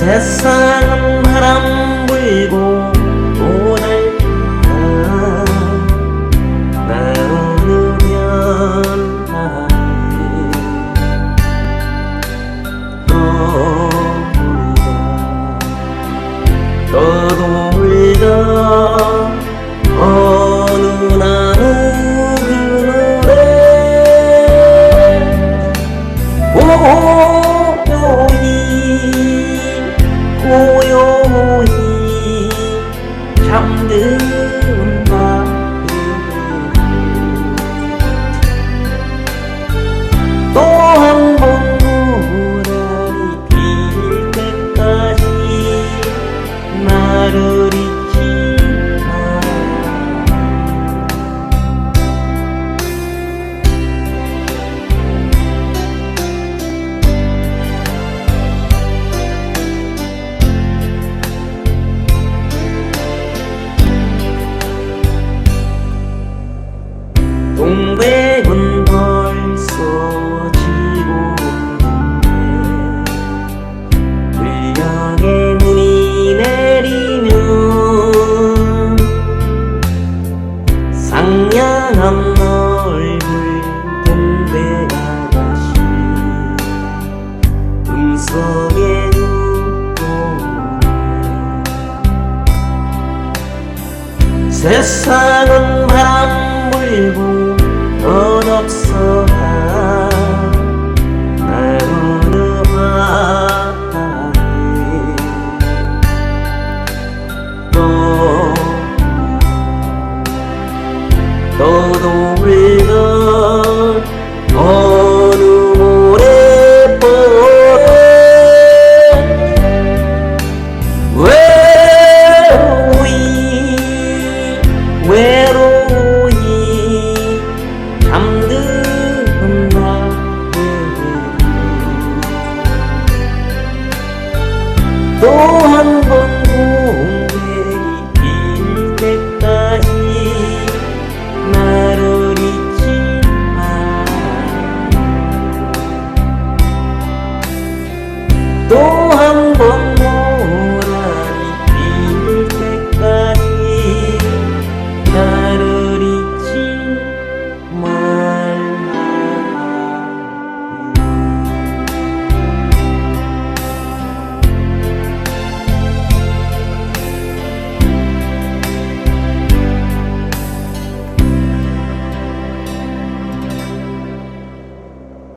cessar né? 상냥한 얼굴 동백아가씨 음속에 웃고 세상은 바람 불고 oh